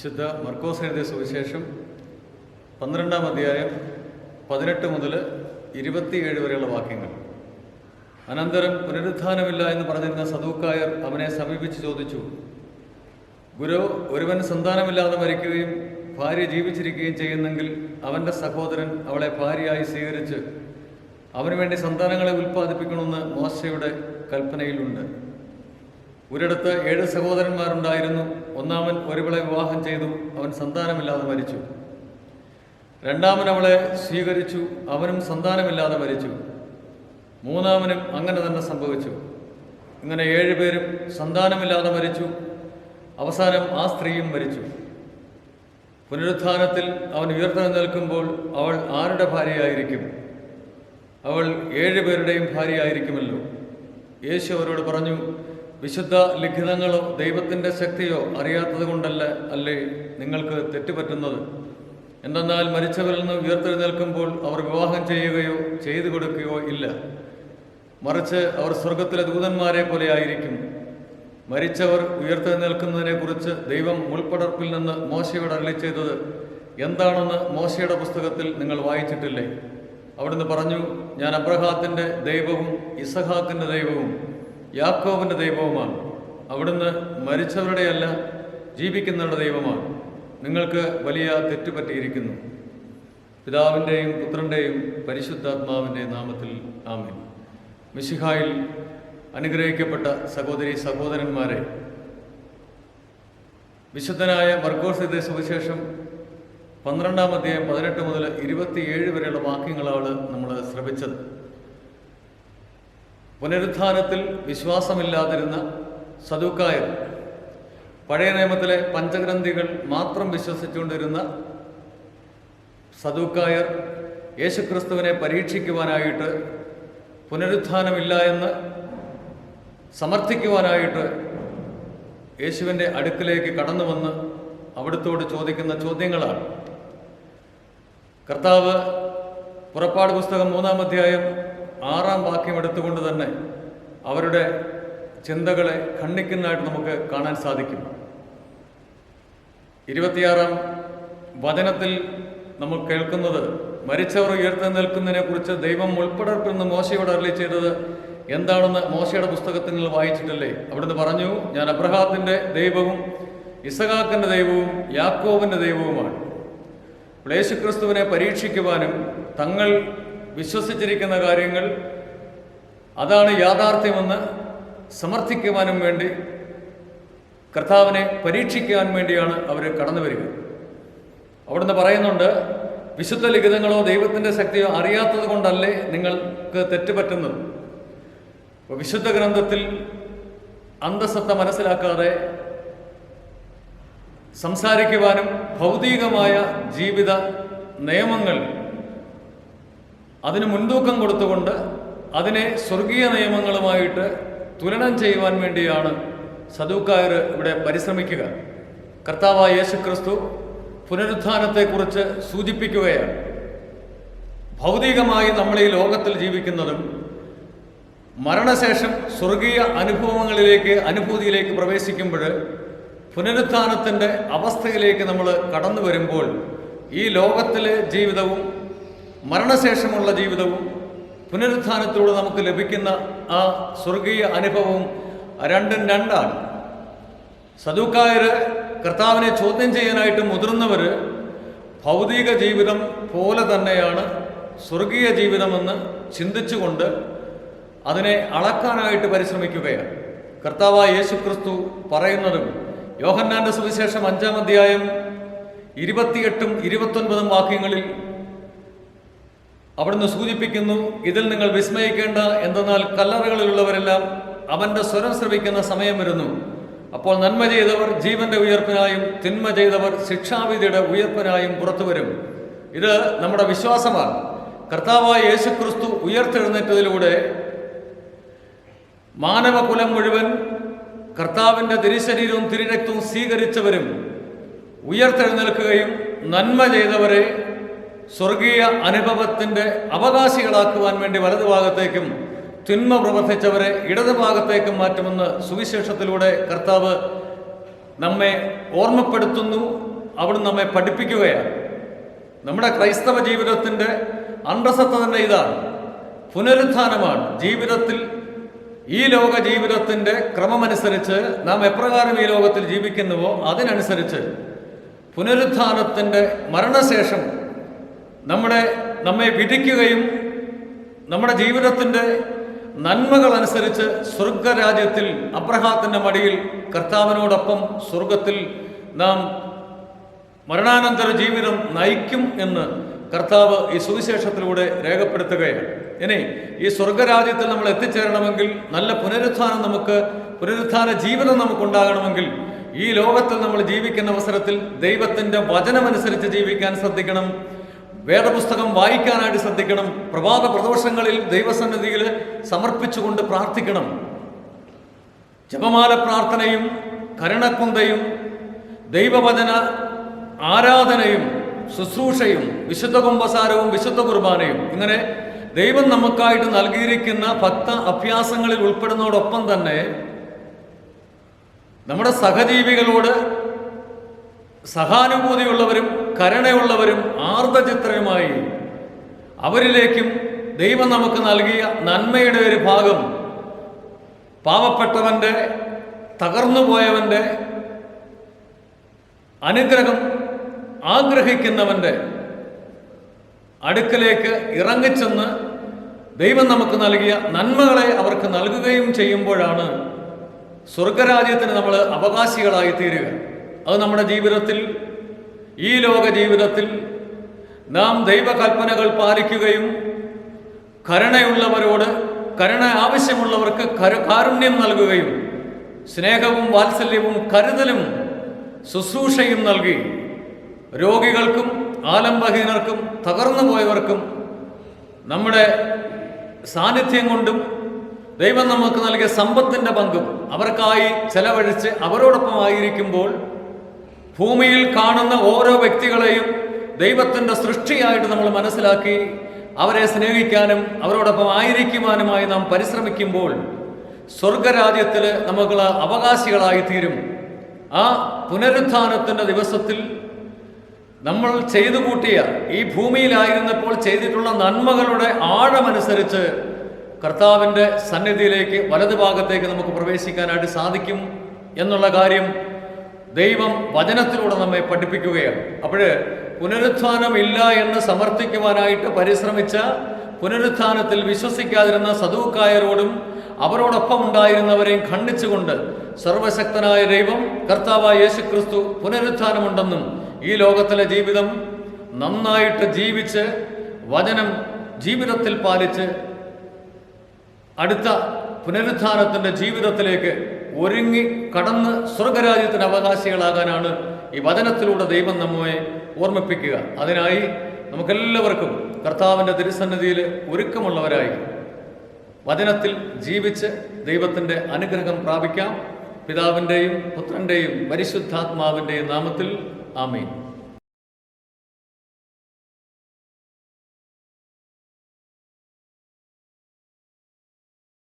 വിശുദ്ധ മർക്കോസ് എഴുതിയ സുവിശേഷം പന്ത്രണ്ടാം അധ്യായം പതിനെട്ട് മുതൽ ഇരുപത്തിയേഴ് വരെയുള്ള വാക്യങ്ങൾ. അനന്തരം പുനരുത്ഥാനമില്ല എന്ന് പറഞ്ഞിരുന്ന സദൂക്കായർ അവനെ സമീപിച്ച് ചോദിച്ചു ഗുരു ഒരുവൻ സന്താനമില്ലാതെ മരിക്കുകയും ഭാര്യ ജീവിച്ചിരിക്കുകയും ചെയ്യുന്നെങ്കിൽ അവന്റെ സഹോദരൻ അവളെ ഭാര്യയായി സ്വീകരിച്ച് അവനുവേണ്ടി സന്താനങ്ങളെ ഉൽപ്പാദിപ്പിക്കണമെന്ന് മോശയുടെ കൽപ്പനയിലുണ്ട്. ഒരിടത്ത് ഏഴ് സഹോദരന്മാരുണ്ടായിരുന്നു. ഒന്നാമൻ ഒരുവളെ വിവാഹം ചെയ്തു. അവൻ സന്താനമില്ലാതെ മരിച്ചു. രണ്ടാമൻ അവളെ സ്വീകരിച്ചു. അവനും സന്താനമില്ലാതെ മരിച്ചു. മൂന്നാമനും അങ്ങനെ തന്നെ സംഭവിച്ചു. ഇങ്ങനെ ഏഴുപേരും സന്താനമില്ലാതെ മരിച്ചു. അവസാനം ആ സ്ത്രീയും മരിച്ചു. പുനരുത്ഥാനത്തിൽ അവൻ ഉയർത്തെഴുന്നേൽക്കുമ്പോൾ അവൾ ആരുടെ ഭാര്യയായിരിക്കും? അവൾ ഏഴ് പേരുടെയും ഭാര്യയായിരിക്കുമല്ലോ. യേശു അവരോട് പറഞ്ഞു വിശുദ്ധ ലിഖിതങ്ങളോ ദൈവത്തിന്റെ ശക്തിയോ അറിയാത്തത് കൊണ്ടല്ല അല്ലേ നിങ്ങൾക്ക് തെറ്റുപറ്റുന്നത്? എന്തെന്നാൽ മരിച്ചവരിൽ നിന്ന് ഉയർത്തെഴുന്നേൽക്കുമ്പോൾ അവർ വിവാഹം ചെയ്യുകയോ ചെയ്തു കൊടുക്കുകയോ ഇല്ല. മറിച്ച് അവർ സ്വർഗത്തിലെ ദൂതന്മാരെ പോലെ ആയിരിക്കും. മരിച്ചവർ ഉയർത്തെഴുന്നേൽക്കുന്നതിനെക്കുറിച്ച് ദൈവം മുൾപ്പടർപ്പിൽ നിന്ന് മോശയോട് അരളി ചെയ്തത് എന്താണെന്ന് മോശയുടെ പുസ്തകത്തിൽ നിങ്ങൾ വായിച്ചിട്ടില്ലേ? അവിടുന്ന് പറഞ്ഞു ഞാൻ അബ്രഹാത്തിന്റെ ദൈവവും ഇസഹാക്കിന്റെ ദൈവവും യാക്കോവിന്റെ ദൈവവുമാണ്. അവിടുന്ന് മരിച്ചവരുടെയല്ല ജീവിക്കുന്നവരുടെ ദൈവമാണ്. നിങ്ങൾക്ക് വലിയ തെറ്റുപറ്റിയിരിക്കുന്നു. പിതാവിന്റെയും പുത്രന്റെയും പരിശുദ്ധാത്മാവിന്റെയും നാമത്തിൽ ആമേൻ. മിശിഹായിൽ അനുഗ്രഹിക്കപ്പെട്ട സഹോദരി സഹോദരന്മാരെ വിശുദ്ധനായ മർഗോസിന്റെ സുവിശേഷം പന്ത്രണ്ടാം അധ്യായം പതിനെട്ട് മുതൽ ഇരുപത്തിയേഴ് വരെയുള്ള വാക്യങ്ങളാണ് നമ്മൾ ശ്രമിച്ചത് പുനരുത്ഥാനത്തിൽ വിശ്വാസമില്ലാതിരുന്ന സദുക്കായർ പഴയ നിയമത്തിലെ പഞ്ചഗ്രന്ഥികൾ മാത്രം വിശ്വസിച്ചുകൊണ്ടിരുന്ന സദുക്കായർ യേശുക്രിസ്തുവിനെ പരീക്ഷിക്കുവാനായിട്ട് പുനരുത്ഥാനമില്ല എന്ന് സമർത്ഥിക്കുവാനായിട്ട് യേശുവിന്റെ അടുക്കിലേക്ക് കടന്നു വന്ന് അവിടുത്തോട് ചോദിക്കുന്ന ചോദ്യങ്ങളാണ്. കർത്താവ് പുറപ്പാട് പുസ്തകം മൂന്നാം അധ്യായം ആറാം വാക്യം എടുത്തുകൊണ്ട് തന്നെ അവരുടെ ചിന്തകളെ ഖണ്ഡിക്കുന്നതായിട്ട് നമുക്ക് കാണാൻ സാധിക്കും. ഇരുപത്തിയാറാം വചനത്തിൽ നമ്മൾ കേൾക്കുന്നത് മരിച്ചവർ ഉയർത്തെഴുന്നേൽക്കുന്നതിനെ കുറിച്ച് ദൈവം ഉൾപ്പെടർപ്പിൽ നിന്ന് മോശയോട് അരളി ചെയ്തത് എന്താണെന്ന് മോശയുടെ പുസ്തകത്തിൽ നിങ്ങൾ വായിച്ചിട്ടില്ലേ? അവിടുന്ന് പറഞ്ഞു ഞാൻ അബ്രഹാത്തിന്റെ ദൈവവും ഇസഹാക്കിന്റെ ദൈവവും യാക്കോവിന്റെ ദൈവവുമാണ്. യേശുക്രിസ്തുവിനെ പരീക്ഷിക്കുവാനും തങ്ങൾ വിശ്വസിച്ചിരിക്കുന്ന കാര്യങ്ങൾ അതാണ് യാഥാർത്ഥ്യമെന്ന് സമർത്ഥിക്കുവാനും വേണ്ടി കർത്താവിനെ പരീക്ഷിക്കാൻ വേണ്ടിയാണ് അവർ കടന്നു വരിക. അവിടുന്ന് പറയുന്നുണ്ട് വിശുദ്ധ ലിഖിതങ്ങളോ ദൈവത്തിന്റെ ശക്തിയോ അറിയാത്തത് കൊണ്ടല്ലേ നിങ്ങൾക്ക് തെറ്റുപറ്റുന്നത് അപ്പോൾ വിശുദ്ധ ഗ്രന്ഥത്തിൽ അന്തസത്ത മനസ്സിലാക്കാതെ സംസാരിക്കുവാനും ഭൗതികമായ ജീവിത നിയമങ്ങൾ അതിന് മുൻതൂക്കം കൊടുത്തുകൊണ്ട് അതിനെ സ്വർഗീയ നിയമങ്ങളുമായിട്ട് തുലനം ചെയ്യുവാൻ വേണ്ടിയാണ് സദൂക്കായർ ഇവിടെ പരിശ്രമിക്കുക. കർത്താവായ യേശു ക്രിസ്തു പുനരുത്ഥാനത്തെക്കുറിച്ച് സൂചിപ്പിക്കുകയാണ്. ഭൗതികമായി നമ്മൾ ഈ ലോകത്തിൽ ജീവിക്കുന്നതും മരണശേഷം സ്വർഗീയ അനുഭവങ്ങളിലേക്ക് അനുഭൂതിയിലേക്ക് പ്രവേശിക്കുമ്പോൾ പുനരുത്ഥാനത്തിന്റെ അവസ്ഥയിലേക്ക് നമ്മൾ കടന്നു വരുമ്പോൾ ഈ ലോകത്തിലെ ജീവിതവും മരണശേഷമുള്ള ജീവിതവും പുനരുത്ഥാനത്തിലൂടെ നമുക്ക് ലഭിക്കുന്ന ആ സ്വർഗീയ അനുഭവവും രണ്ടും രണ്ടാണ്. സദുക്കായർ കർത്താവിനെ ചോദ്യം ചെയ്യാനായിട്ട് മുതിർന്നവർ ഭൗതിക ജീവിതം പോലെ തന്നെയാണ് സ്വർഗീയ ജീവിതമെന്ന് ചിന്തിച്ചുകൊണ്ട് അതിനെ അളക്കാനായിട്ട് പരിശ്രമിക്കുകയാണ്. കർത്താവായ യേശു ക്രിസ്തു പറയുന്നതും യോഹന്നാന്റെ സുവിശേഷം അഞ്ചാം അധ്യായം ഇരുപത്തിയെട്ടും ഇരുപത്തൊൻപതും വാക്യങ്ങളിൽ അവിടുന്ന് സൂചിപ്പിക്കുന്നു ഇതിൽ നിങ്ങൾ വിസ്മയിക്കേണ്ട എന്തെന്നാൽ കല്ലറകളിലുള്ളവരെല്ലാം അവന്റെ സ്വരം ശ്രവിക്കുന്ന സമയം വരുന്നു. അപ്പോൾ നന്മ ചെയ്തവർ ജീവന്റെ ഉയർപ്പിനായും തിന്മ ചെയ്തവർ ശിക്ഷാവിധിയുടെ ഉയർപ്പിനായും പുറത്തു വരും. ഇത് നമ്മുടെ വിശ്വാസമാണ്. കർത്താവായ യേശു ക്രിസ്തു ഉയർത്തെഴുന്നേറ്റതിലൂടെ മാനവകുലം മുഴുവൻ കർത്താവിന്റെ തിരിശരീരവും തിരിരക്തവും സ്വീകരിച്ചവരും ഉയർത്തെഴുന്നേൽക്കുകയും നന്മ ചെയ്തവരെ സ്വർഗീയ അനുഭവത്തിന്റെ അവകാശികളാക്കുവാൻ വേണ്ടി വലതു ഭാഗത്തേക്കും തിന്മ പ്രവർത്തിച്ചവരെ ഇടതുഭാഗത്തേക്കും മാറ്റുമെന്ന് സുവിശേഷത്തിലൂടെ കർത്താവ് നമ്മെ ഓർമ്മപ്പെടുത്തുന്നു അവിടുന്ന് നമ്മെ പഠിപ്പിക്കുകയാണ്. നമ്മുടെ ക്രൈസ്തവ ജീവിതത്തിന്റെ അന്തസത്ത തന്നെ ഇതാണ്. പുനരുത്ഥാനമാണ്. ജീവിതത്തിൽ ഈ ലോക ജീവിതത്തിന്റെ ക്രമമനുസരിച്ച് നാം എപ്രകാരം ഈ ലോകത്തിൽ ജീവിക്കുന്നുവോ അതിനനുസരിച്ച് പുനരുത്ഥാനത്തിന്റെ മരണശേഷം നമ്മുടെ നമ്മെ വിധിക്കുകയും നമ്മുടെ ജീവിതത്തിന്റെ നന്മകൾ അനുസരിച്ച് സ്വർഗരാജ്യത്തിൽ അബ്രഹാത്തിന്റെ മടിയിൽ കർത്താവിനോടൊപ്പം സ്വർഗത്തിൽ നാം മരണാനന്തര ജീവിതം നയിക്കും എന്ന് കർത്താവ് ഈ സുവിശേഷത്തിലൂടെ രേഖപ്പെടുത്തുകയാണ്. ഇനി ഈ സ്വർഗരാജ്യത്തിൽ നമ്മൾ എത്തിച്ചേരണമെങ്കിൽ നല്ല പുനരുത്ഥാനം നമുക്ക് പുനരുത്ഥാന ജീവിതം നമുക്കുണ്ടാകണമെങ്കിൽ ഈ ലോകത്തിൽ നമ്മൾ ജീവിക്കുന്ന അവസരത്തിൽ ദൈവത്തിന്റെ വചനമനുസരിച്ച് ജീവിക്കാൻ ശ്രദ്ധിക്കണം. വേദപുസ്തകം വായിക്കാനായിട്ട് ശ്രദ്ധിക്കണം. പ്രഭാത പ്രദോഷങ്ങളിൽ ദൈവസന്നിധിയിൽ സമർപ്പിച്ചുകൊണ്ട് പ്രാർത്ഥിക്കണം. ജപമാല പ്രാർത്ഥനയും കരുണക്കുന്തയും ദൈവവചന ആരാധനയും ശുശ്രൂഷയും വിശുദ്ധ കുംഭസാരവും വിശുദ്ധ കുർബാനയും ഇങ്ങനെ ദൈവം നമുക്കായിട്ട് നൽകിയിരിക്കുന്ന ഭക്ത അഭ്യാസങ്ങളിൽ ഉൾപ്പെടുന്നതോടൊപ്പം തന്നെ നമ്മുടെ സഹജീവികളോട് സഹാനുഭൂതിയുള്ളവരും കരുണയുള്ളവരും ആർദ്രചിത്രയുമായി അവരിലേക്കും ദൈവം നമുക്ക് നൽകിയ നന്മയുടെ ഒരു ഭാഗം പാവപ്പെട്ടവന്റെ തകർന്നുപോയവന്റെ അനുഗ്രഹം ആഗ്രഹിക്കുന്നവന്റെ അടുക്കലേക്ക് ഇറങ്ങിച്ചെന്ന് ദൈവം നമുക്ക് നൽകിയ നന്മകളെ അവർക്ക് നൽകുകയും ചെയ്യുമ്പോഴാണ് സ്വർഗരാജ്യത്തിന് നമ്മൾ അവകാശികളായി തീരുക അത് നമ്മുടെ ജീവിതത്തിൽ ഈ ലോക ജീവിതത്തിൽ നാം ദൈവകൽപ്പനകൾ പാലിക്കുകയും കരുണയുള്ളവരോട് കരുണ ആവശ്യമുള്ളവർക്ക് കരു കാരുണ്യം നൽകുകയും സ്നേഹവും വാത്സല്യവും കരുതലും ശുശ്രൂഷയും നൽകി രോഗികൾക്കും ആലംബഹീനർക്കും തകർന്നു പോയവർക്കും നമ്മുടെ സാന്നിധ്യം കൊണ്ടും ദൈവം നമുക്ക് നൽകിയ സമ്പത്തിന്റെ പങ്കും അവർക്കായി ചെലവഴിച്ച് അവരോടൊപ്പം ആയിരിക്കുമ്പോൾ ഭൂമിയിൽ കാണുന്ന ഓരോ വ്യക്തികളെയും ദൈവത്തിന്റെ സൃഷ്ടിയായിട്ട് നമ്മൾ മനസ്സിലാക്കി അവരെ സ്നേഹിക്കാനും അവരോടൊപ്പം ആയിരിക്കുവാനുമായി നാം പരിശ്രമിക്കുമ്പോൾ സ്വർഗരാജ്യത്തിൽ നമുക്ക് അവകാശികളായി തീരും. ആ പുനരുത്ഥാനത്തിന്റെ ദിവസത്തിൽ നമ്മൾ ചെയ്തു കൂട്ടിയ ഈ ഭൂമിയിലായിരുന്നപ്പോൾ ചെയ്തിട്ടുള്ള നന്മകളുടെ ആഴമനുസരിച്ച് കർത്താവിന്റെ സന്നിധിയിലേക്ക് വലതുഭാഗത്തേക്ക് നമുക്ക് പ്രവേശിക്കാനായിട്ട് സാധിക്കും എന്നുള്ള കാര്യം ദൈവം വചനത്തിലൂടെ നമ്മെ പഠിപ്പിക്കുകയാണ്. അപ്പോൾ പുനരുത്ഥാനം ഇല്ല എന്ന് സമർത്ഥിക്കുവാനായിട്ട് പരിശ്രമിച്ച പുനരുത്ഥാനത്തിൽ വിശ്വസിക്കാതിരുന്ന സദൂക്കായരോടും അവരോടൊപ്പം ഉണ്ടായിരുന്നവരെയും ഖണ്ഡിച്ചുകൊണ്ട് സർവശക്തനായ ദൈവം കർത്താവായ യേശു ക്രിസ്തു പുനരുത്ഥാനമുണ്ടെന്നും ഈ ലോകത്തിലെ ജീവിതം നന്നായിട്ട് ജീവിച്ച് വചനം ജീവിതത്തിൽ പാലിച്ച് അടുത്ത പുനരുത്ഥാനത്തിന്റെ ജീവിതത്തിലേക്ക് ഒരുങ്ങി കടന്ന് സ്വർഗരാജ്യത്തിന് അവകാശികളാകാനാണ് ഈ വചനത്തിലൂടെ ദൈവം നമ്മെ ഓർമ്മിപ്പിക്കുക. അതിനായി നമുക്കെല്ലാവർക്കും കർത്താവിന്റെ തിരുസന്നിധിയിൽ ഒരുക്കമുള്ളവരായി വചനത്തിൽ ജീവിച്ച് ദൈവത്തിന്റെ അനുഗ്രഹം പ്രാപിക്കാം. പിതാവിന്റെയും പുത്രന്റെയും പരിശുദ്ധാത്മാവിന്റെയും നാമത്തിൽ ആമീൻ.